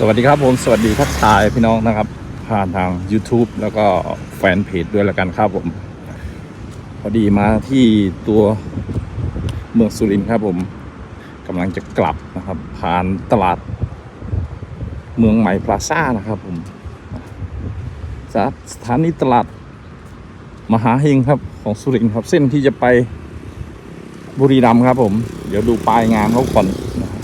สวัสดีครับผมสวัสดีทักทายพี่น้องนะครับ ผ่านทาง YouTube แล้วก็แฟนเพจด้วยละกันครับผม พอดีมาที่ตัวเมืองสุรินทร์ครับผมกำลังจะกลับนะครับ ผ่านตลาดเมืองใหม่พลาซ่านะครับผมสถานีตลาดมหาเฮงครับของสุรินทร์ครับเส้นที่จะไปบุรีรัมย์ครับผม เดี๋ยวดูปลายงานเขาก่อนนะครับ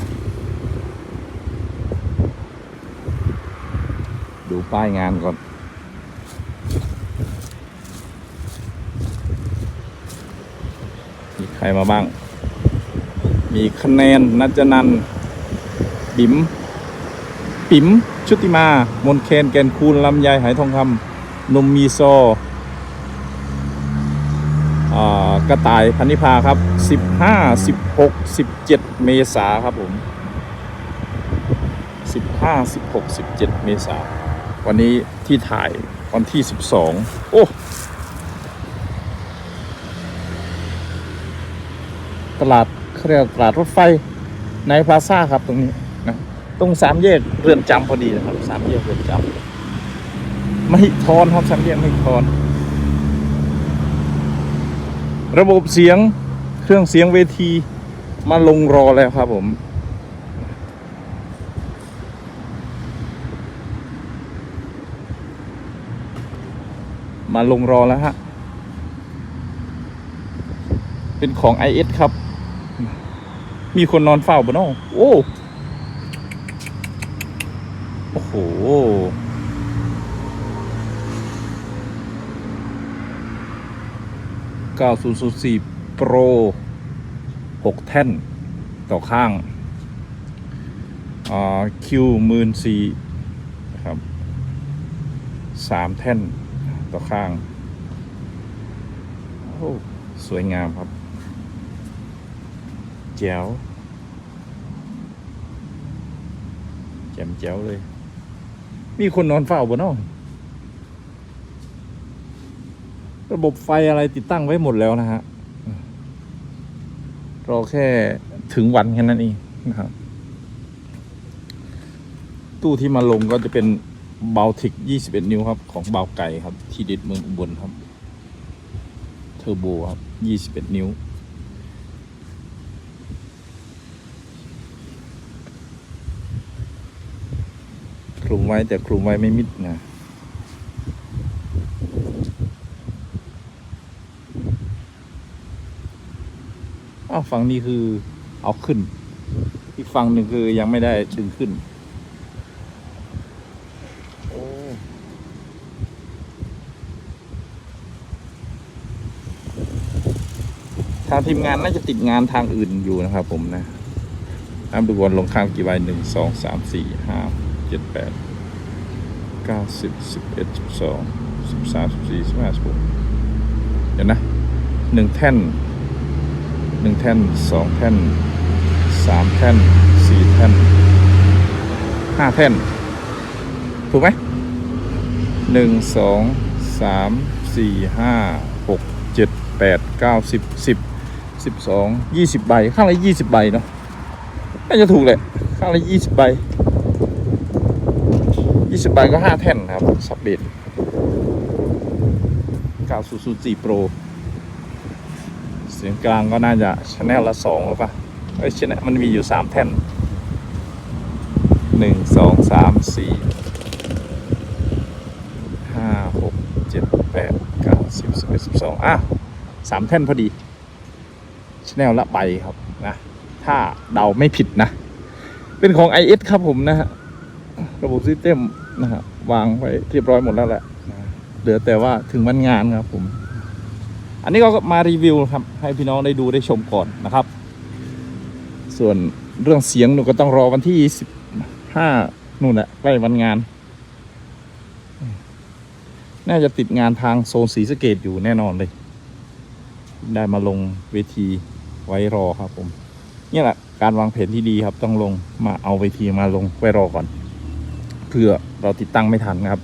ดู ป้ายงานก่อน มีใครมาบ้าง มีคะแนนนัจนันท์บิ๋มปิ๋มชุติมา มนเคนแกนคูลลำไยหายทองคำนมมีโซกระต่ายพันนิพาครับ 15 16 17 เมษาครับผม 15 16 17 เมษา วันนี้ที่ถ่ายวันที่ 12 โอ้ ตลาดเขาเรียกตลาดรถไฟในพลาซ่าครับตรงนี้นะตรงสามแยกเรือนจำพอดีนะครับสามแยกเรือนจำไม่ทอนครับสามแยกไม่ทอน ระบบเสียงเครื่องเสียงเวทีมาลงรอแล้วครับผม มาลงรอแล้วฮะ เป็นของ IS ครับ มีคนนอนเฝ้าบนนอโอ้โอ้โห 9004 Pro 6 แท่น ต่อข้างอ่า Q 1 4 0 0นะครับ3แท่น ต่อข้างโอ้สวยงามครับ แจ๋วแจ่มแจ๋วเลย มีคนนอนเฝ้าบนนอกระบบไฟอะไรติดตั้งไว้หมดแล้วนะฮะรอแค่ถึงวันแค่นั้นเองนะครับ ตู้ที่มาลงก็จะเป็น เบลทิก21 นิ้วครับ ของเบาไก่ครับ ที่ดิดเมืองอุบลครับ เทอร์โบครับ 21 นิ้ว คลุมไว้แต่คลุมไว้ไม่มิดนะอ้าวฝั่งนี้คือเอาขึ้น อีกฝั่งหนึ่งคือยังไม่ได้ดึงขึ้น โอ้ ทางทีมงานน่าจะติดงานทางอื่นอยู่นะครับ ผมนะน้ำดูบอลลงข้างกี่ใบหนึ่งสองสามสี่ห้าเจ็ดแปดเก้าสิบสิบเอ็ดสิบสองสิบสามสิบสี่สิบห้าสิบหกเดี๋ยวนะหนึ่งแท่นหนึ่งแท่นสองแท่นสามแท่นสี่แท่นห้าแท่น ถูกไหมหนึ่งสองสามสี่ห้าหกเจ็ดแปดเก้าสิบสิบ สิบสองยี่สิบใบ ข้างละยี่สิบใบเนาะน่าจะถูกเลยข้างละยี่สิบใบยี่สิบใบก็ห้าแท่นครับสับเบ็ดก้าศูนย์ศูนย์สี่โปรเสียงกลางก็น่าจะชแนลละสองหรือเปล่าเอ้ชแนลมันมีอยู่สามแท่นหนึ่งสองสามสี่ห้าหกเจ็ดแปดเก้าสิบสิบเอ็ดสิบสองอะสามแท่นพอดี แนลละใบครับนะถ้าเดาไม่ผิดนะ เป็นของ IS ครับผมนะฮะระบบซิสเต็มนะฮะวางไว้เรียบร้อยหมดแล้วแหละเหลือแต่ว่าถึงวันงานครับผม อันนี้ก็มารีวิวครับ ให้พี่น้องได้ดูได้ชมก่อนนะครับ ส่วนเรื่องเสียงหนูก็ต้องรอวันที่สิบห้านู่นแหละใกล้วันงาน น่าจะติดงานทางโซนศรีสเกดอยู่แน่นอนเลย ได้มาลงเวที ไว้รอครับ ผมเนี่ยแหละการวางแผนที่ดีครับ ต้องลงมาเอาเวทีมาลงไว้รอก่อนเพื่อเราติดตั้งไม่ทันครับ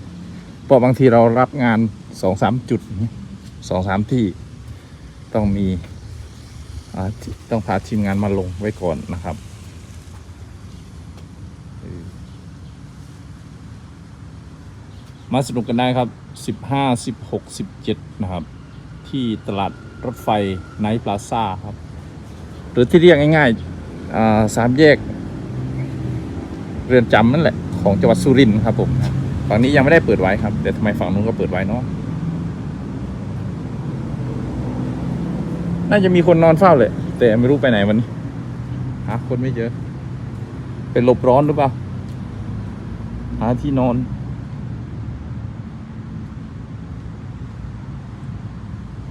เพราะบางทีเรารับงานสองสามจุดสองสามที่ต้องมีต้องพาทีมงานมาลงไว้ก่อนนะครับมาสนุกกันได้ครับสิบห้าสิบหกสิบเจ็ดนะครับ ที่ตลาดรถไฟไนท์พลาซ่าครับ รือที่เรียกง่ายๆสามแยก เรือนจำนั่นแหละของจังหวัดสุรินทร์ครับผมฝั่งนี้ยังไม่ได้เปิดไว้ครับแต่ทำไมฝั่งนู้นก็เปิดไว้เนาะน่าจะมีคนนอนเฝ้าเลย แต่ไม่รู้ไปไหนวันนี้หาคนไม่เจอ เป็นหลบร้อนหรือเปล่าหาที่นอน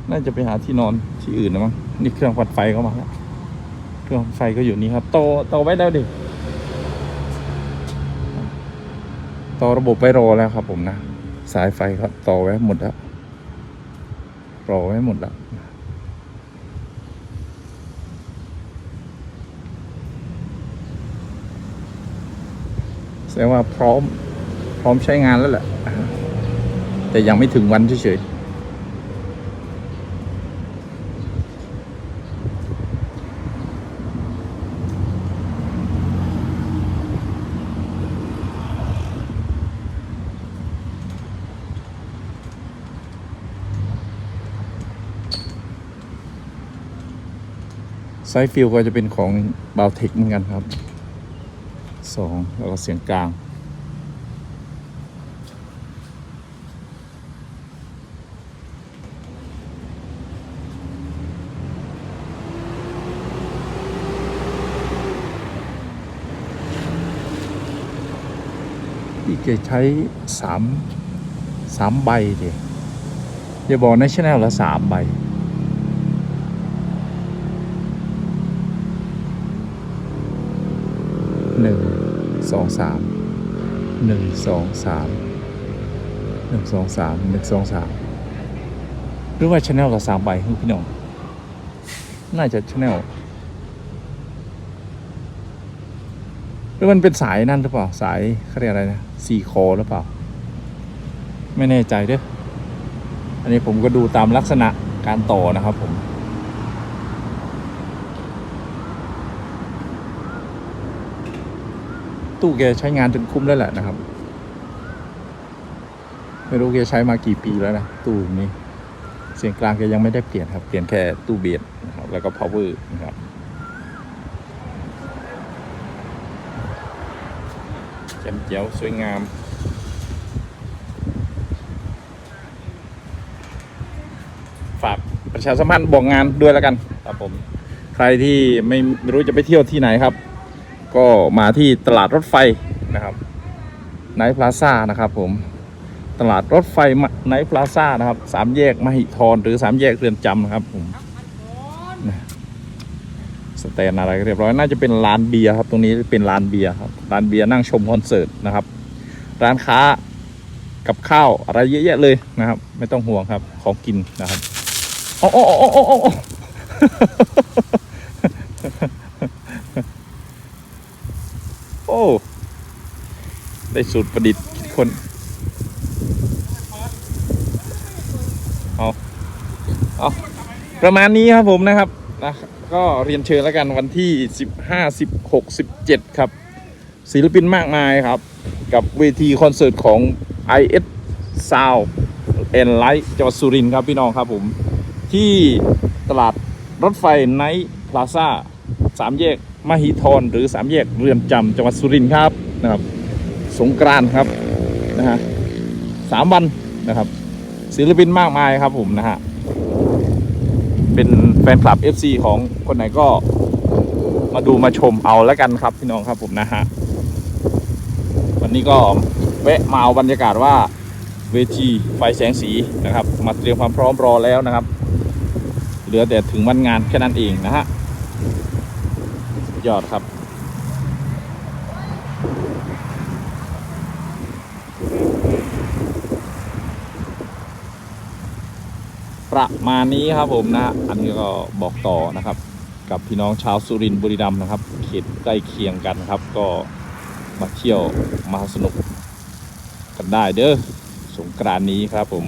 น่าจะไปหาที่นอนที่อื่นนะมั้งนี่เครื่องปัดไฟเข้ามาแล้ว ครื่องไฟก็อยู่นี่ครับต่อต่อไว้แล้วดิต่อระบบไว้รอแล้วครับผมนะ สายไฟครับต่อไว้หมดแล้วรอไว้หมดแล้วแสดงว่าพร้อมพร้อมใช้งานแล้วแหละแต่ยังไม่ถึงวันเฉยๆ ไซส์ฟิลก็จะเป็นของบาวเทคเหมือนกันครับสองแล้วก็เสียงกลางที่แกใช้สามสามใบเดียอย่าบอกนชแนลละสามใบ หนึ่งสองสามหนึ่งสองสามหนึ่งสองสามหนึ่งสองสามหรือว่าชแนลกับสามใบพี่น้อง น่าจะชแนลหรือมันเป็นสายนั่นหรือเปล่า สายเขาเรียกอะไรนะซีคอหรือเปล่า ไม่แน่ใจเด้ออันนี้ผมก็ดูตามลักษณะการต่อนะครับผม ตู้แกใช้งานจนคุ้มแล้วแหละนะครับ ไม่รู้แกใช้มากี่ปีแล้วนะ ตู้นี้ เสียงกลางแกยังไม่ได้เปลี่ยนครับ เปลี่ยนแค่ตู้เบียดนะครับ แล้วก็ power นะครับแจ่มเจียวสวยงามฝากประชาสัมพันธ์บอกงานด้วยแล้วกันครับผม ใครที่ไม่ไม่รู้จะไปเที่ยวที่ไหนครับ ก็มาที่ตลาดรถไฟนะครับไนท์พลาซ่านะครับผมตลาดรถไฟไนท์พลาซ่านะครับสามแยกมหิธรหรือสามแยกเรือนจำนะครับผมสแตนอะไรเรียบร้อยน่าจะเป็นร้านเบียร์ครับตรงนี้เป็นร้านเบียร์ครับร้านเบียร์นั่งชมคอนเสิร์ตนะครับ ร้านค้ากับข้าวอะไรเยอะแยะเลยนะครับ ไม่ต้องห่วงครับของกินนะครับอ้โอ้โอ้โอ้โอ้โอ้โอ้ ได้สูตรประดิษฐ์คิดคนเอาเอาประมาณนี้ครับผมนะครับนะก็เรียนเชิญแล้วกันวันที่ 15 16 17 ครับ ศิลปินมากมายครับ กับเวทีคอนเสิร์ตของ IS Sound and Light จังหวัดสุรินทร์ครับพี่น้องครับผม ที่ตลาดรถไฟไนท์พลาซ่าสามแยกมหิธรหรือสามแยกเรือนจำจังหวัดสุรินทร์ครับนะครับ สงกรานต์ครับนะฮะสามวันนะครับ ศิลปินมากมายครับผมนะฮะเป็นแฟนคลับ FC ของคนไหนก็มาดูมาชมเอาแล้วกันครับพี่น้องครับผมนะฮะวันนี้ก็แวะมาเอาบรรยากาศว่าเวทีไฟแสงสีนะครับ มาเตรียมความพร้อมรอแล้วนะครับ เหลือแต่ถึงวันงานแค่นั้นเองนะฮะยอดครับ ประมาณนี้ครับผมนะฮะอันนี้ก็บอกต่อนะครับ กับพี่น้องชาวสุรินทร์บุรีรัมย์นะครับ เขตใกล้เคียงกันครับ ก็มาเที่ยวมาสนุกกันได้เด้อสงกรานนี้ครับผม